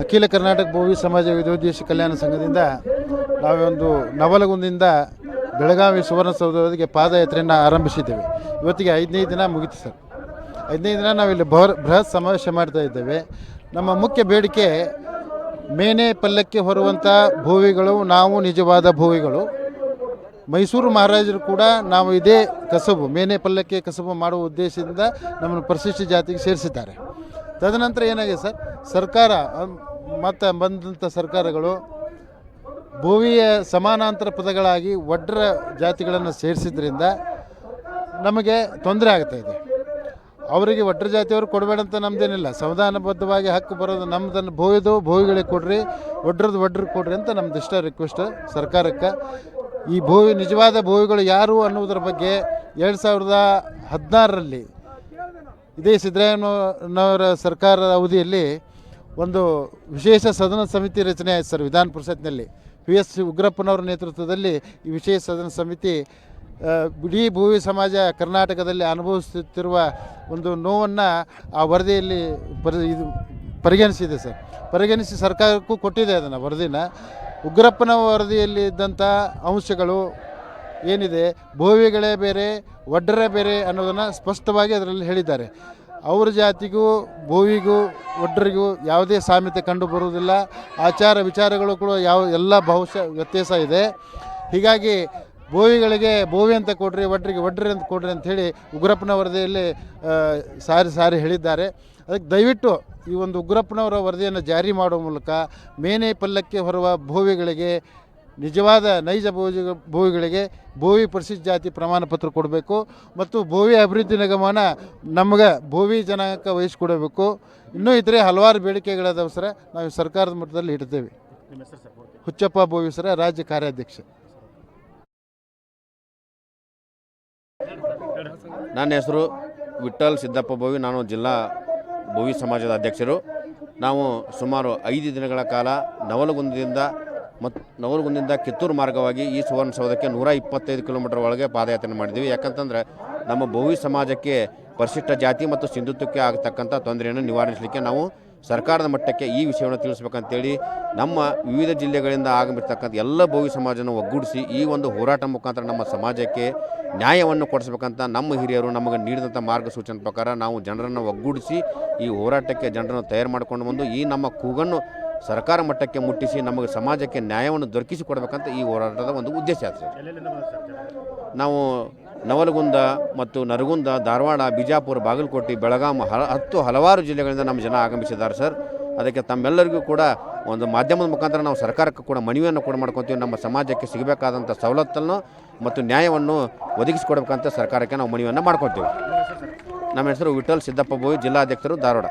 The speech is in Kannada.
ಅಖಿಲ ಕರ್ನಾಟಕ ಭೋವಿ ಸಮಾಜ ವಿದ್ಯೋದ್ದೇಶ ಕಲ್ಯಾಣ ಸಂಘದಿಂದ ನಾವೊಂದು ನವಲಗುಂದಿಂದ ಬೆಳಗಾವಿ ಸುವರ್ಣಸೌಧವರೆಗೆ ಪಾದಯಾತ್ರೆಯನ್ನು ಆರಂಭಿಸಿದ್ದೇವೆ. ಇವತ್ತಿಗೆ ಐದನೇ ದಿನ ಮುಗಿತು ಸರ್. ಐದನೇ ದಿನ ನಾವಿಲ್ಲಿ ಬಹ, ಬೃಹತ್ ಸಮಾವೇಶ ಮಾಡ್ತಾ ಇದ್ದೇವೆ. ನಮ್ಮ ಮುಖ್ಯ ಬೇಡಿಕೆ ಮೇನೆ ಪಲ್ಲಕ್ಕೆ ಹೊರುವಂಥ ಭೋವಿಗಳು, ನಾವು ನಿಜವಾದ ಭೋವಿಗಳು. ಮೈಸೂರು ಮಹಾರಾಜರು ಕೂಡ ನಾವು ಇದೇ ಕಸಬು, ಮೇನೆ ಪಲ್ಲಕ್ಕೆ ಕಸಬು ಮಾಡುವ ಉದ್ದೇಶದಿಂದ ನಮ್ಮನ್ನು ಪರಿಶಿಷ್ಟ ಜಾತಿಗೆ ಸೇರಿಸಿದ್ದಾರೆ. ತದನಂತರ ಏನಾಗಿದೆ ಸರ್? ಸರ್ಕಾರ ಮತ್ತು ಬಂದಂಥ ಸರ್ಕಾರಗಳು ಭೂಮಿಯ ಸಮಾನಾಂತರ ಪದಗಳಾಗಿ ಒಡ್ರ ಜಾತಿಗಳನ್ನು ಸೇರಿಸಿದ್ರಿಂದ ನಮಗೆ ತೊಂದರೆ ಆಗ್ತಾ ಇದೆ. ಅವರಿಗೆ ಒಡ್ರ ಜಾತಿಯವರು ಕೊಡಬೇಡ ಅಂತ ನಮ್ದೇನಿಲ್ಲ. ಸಂವಿಧಾನಬದ್ಧವಾಗಿ ಹಕ್ಕು ಬರೋದು ನಮ್ಮದನ್ನು ಭೂವಿದು, ಭೂವಿಗಳಿಗೆ ಕೊಡ್ರಿ ಒಡ್ರದ್ದು ಒಡ್ರಿಗೆ ಕೊಡ್ರಿ ಅಂತ ನಮ್ದು ಇಷ್ಟ ರಿಕ್ವೆಸ್ಟ್ ಸರ್ಕಾರಕ್ಕೆ. ಈ ಭೂವಿ, ನಿಜವಾದ ಭೂಮಿಗಳು ಯಾರು ಅನ್ನುವುದರ ಬಗ್ಗೆ ಎರಡು ಸಾವಿರದ ಹದಿನಾರರಲ್ಲಿ ಇದೇ ಸಿದ್ದರಾಮಯ್ಯನವರ ಸರ್ಕಾರದ ಅವಧಿಯಲ್ಲಿ ಒಂದು ವಿಶೇಷ ಸದನ ಸಮಿತಿ ರಚನೆ ಆಯಿತು ಸರ್ ವಿಧಾನ ಪರಿಷತ್ನಲ್ಲಿ. ಪಿ ಎಸ್ ಉಗ್ರಪ್ಪನವರ ನೇತೃತ್ವದಲ್ಲಿ ಈ ವಿಶೇಷ ಸದನ ಸಮಿತಿ ಇಡೀ ಭೂವಿ ಸಮಾಜ ಕರ್ನಾಟಕದಲ್ಲಿ ಅನುಭವಿಸುತ್ತಿರುವ ಒಂದು ನೋವನ್ನು ಆ ವರದಿಯಲ್ಲಿ ಪರಿ, ಇದು ಪರಿಗಣಿಸಿದೆ ಸರ್. ಪರಿಗಣಿಸಿ ಸರ್ಕಾರಕ್ಕೂ ಕೊಟ್ಟಿದೆ ಅದನ್ನು ವರದಿನ. ಉಗ್ರಪ್ಪನ ವರದಿಯಲ್ಲಿ ಇದ್ದಂಥ ಅಂಶಗಳು ಏನಿದೆ? ಭೋವಿಗಳೇ ಬೇರೆ ಒಡ್ಡರೇ ಬೇರೆ ಅನ್ನೋದನ್ನು ಸ್ಪಷ್ಟವಾಗಿ ಅದರಲ್ಲಿ ಹೇಳಿದ್ದಾರೆ. ಅವ್ರ ಜಾತಿಗೂ ಭೋವಿಗೂ ಒಡ್ಡರಿಗೂ ಯಾವುದೇ ಸಾಮ್ಯತೆ ಕಂಡು ಬರುವುದಿಲ್ಲ. ಆಚಾರ ವಿಚಾರಗಳು ಕೂಡ ಯಾವ, ಎಲ್ಲ ಬಹುಶಃ ವ್ಯತ್ಯಾಸ ಇದೆ. ಹೀಗಾಗಿ ಭೋವಿಗಳಿಗೆ ಭೋವಿ ಅಂತ ಕೊಡ್ರಿ ಒಡ್ರಿಗೆ ಒಡ್ರಿ ಅಂತ ಕೊಡ್ರಿ ಅಂತ ಹೇಳಿ ಉಗ್ರಪ್ಪನ ವರದಿಯಲ್ಲಿ ಸಾರಿ ಸಾರಿ ಹೇಳಿದ್ದಾರೆ. ಅದಕ್ಕೆ ದಯವಿಟ್ಟು ಈ ಒಂದು ಉಗ್ರಪ್ಪನವರ ವರದಿಯನ್ನು ಜಾರಿ ಮಾಡುವ ಮೂಲಕ, ಮೇನೆ ಪಲ್ಲಕ್ಕೆ ಹೊರುವ ಭೋವಿಗಳಿಗೆ ನಿಜವಾದ ನೈಜ ಭೋಜಿ ಭೂವಿಗಳಿಗೆ ಭೂವಿ ಪರಿಶಿಷ್ಟ ಜಾತಿ ಪ್ರಮಾಣ ಪತ್ರ ಕೊಡಬೇಕು ಮತ್ತು ಭೂವಿ ಅಭಿವೃದ್ಧಿ ನಿಗಮನ ನಮಗೆ ಭೋವಿ ಜನಾಂಗಕ್ಕೆ ವಹಿಸಿಕೊಡಬೇಕು ಇನ್ನೂ ಇತರೆ ಹಲವಾರು ಬೇಡಿಕೆಗಳದಾವ ಸರ. ನಾವು ಸರ್ಕಾರದ ಮಟ್ಟದಲ್ಲಿ ಇಡ್ತೇವೆ. ಹುಚ್ಚಪ್ಪ ಭೋವಿ ಸರ ರಾಜ್ಯ ಕಾರ್ಯಾಧ್ಯಕ್ಷ. ನನ್ನ ಹೆಸರು ವಿಠಲ್ ಸಿದ್ದಪ್ಪ ಭೋವಿ. ನಾನು ಜಿಲ್ಲಾ ಭೋವಿ ಸಮಾಜದ ಅಧ್ಯಕ್ಷರು. ನಾವು ಸುಮಾರು ಐದು ದಿನಗಳ ಕಾಲ ನವಲಗುಂದದಿಂದ ಮತ್ತು ನವಲಗುಂದಿಂದ ಕಿತ್ತೂರು ಮಾರ್ಗವಾಗಿ ಈ ಸುವರ್ಣಸೌಧಕ್ಕೆ ನೂರ ಇಪ್ಪತ್ತೈದು ಕಿಲೋಮೀಟರ್ ಒಳಗೆ ಪಾದಯಾತ್ರೆ ಮಾಡಿದ್ದೀವಿ ಯಾಕಂತಂದ್ರೆ ನಮ್ಮ ಭೋವಿ ಸಮಾಜಕ್ಕೆ ಪರಿಶಿಷ್ಟ ಜಾತಿ ಮತ್ತು ಸಿಂಧುತ್ವಕ್ಕೆ ಆಗತಕ್ಕಂಥ ತೊಂದರೆಯನ್ನು ನಿವಾರಿಸಲಿಕ್ಕೆ ನಾವು ಸರ್ಕಾರದ ಮಟ್ಟಕ್ಕೆ ಈ ವಿಷಯವನ್ನು ತಿಳಿಸ್ಬೇಕಂತೇಳಿ ನಮ್ಮ ವಿವಿಧ ಜಿಲ್ಲೆಗಳಿಂದ ಆಗಮಿರ್ತಕ್ಕಂಥ ಎಲ್ಲ ಭೋವಿ ಸಮಾಜನ ಒಗ್ಗೂಡಿಸಿ ಈ ಒಂದು ಹೋರಾಟ ಮುಖಾಂತರ ನಮ್ಮ ಸಮಾಜಕ್ಕೆ ನ್ಯಾಯವನ್ನು ಕೊಡಿಸ್ಬೇಕಂತ ನಮ್ಮ ಹಿರಿಯರು ನಮಗೆ ನೀಡಿದಂಥ ಮಾರ್ಗಸೂಚನೆ ಪ್ರಕಾರ ನಾವು ಜನರನ್ನು ಒಗ್ಗೂಡಿಸಿ ಈ ಹೋರಾಟಕ್ಕೆ ಜನರನ್ನು ತಯಾರು ಮಾಡಿಕೊಂಡು ಬಂದು ಈ ನಮ್ಮ ಕೂಗನ್ನು ಸರ್ಕಾರ ಮಟ್ಟಕ್ಕೆ ಮುಟ್ಟಿಸಿ ನಮಗೆ ಸಮಾಜಕ್ಕೆ ನ್ಯಾಯವನ್ನು ದೊರಕಿಸಿ ಕೊಡಬೇಕಂತ ಈ ಹೋರಾಟದ ಒಂದು ಉದ್ದೇಶ ಸರ್. ನಾವು ನವಲಗುಂದ ಮತ್ತು ನರಗುಂದ, ಧಾರವಾಡ, ಬಿಜಾಪುರ, ಬಾಗಲಕೋಟೆ, ಬೆಳಗಾಂ ಹಲ ಹತ್ತು ಹಲವಾರು ಜಿಲ್ಲೆಗಳಿಂದ ನಮ್ಮ ಜನ ಆಗಮಿಸಿದ್ದಾರೆ ಸರ್. ಅದಕ್ಕೆ ತಮ್ಮೆಲ್ಲರಿಗೂ ಕೂಡ ಒಂದು ಮಾಧ್ಯಮದ ಮುಖಾಂತರ ನಾವು ಸರ್ಕಾರಕ್ಕೆ ಕೂಡ ಮನವಿಯನ್ನು ಕೂಡ ಮಾಡ್ಕೊತೀವಿ. ನಮ್ಮ ಸಮಾಜಕ್ಕೆ ಸಿಗಬೇಕಾದಂಥ ಸವಲತ್ತನ್ನು ಮತ್ತು ನ್ಯಾಯವನ್ನು ಒದಗಿಸಿಕೊಡ್ಬೇಕಂತ ಸರ್ಕಾರಕ್ಕೆ ನಾವು ಮನವಿಯನ್ನು ಮಾಡ್ಕೊತೀವಿ. ನಮ್ಮ ಹೆಸರು ವಿಠಲ್ ಸಿದ್ದಪ್ಪ ಬೋಯಿ, ಜಿಲ್ಲಾಧ್ಯಕ್ಷರು ಧಾರವಾಡ.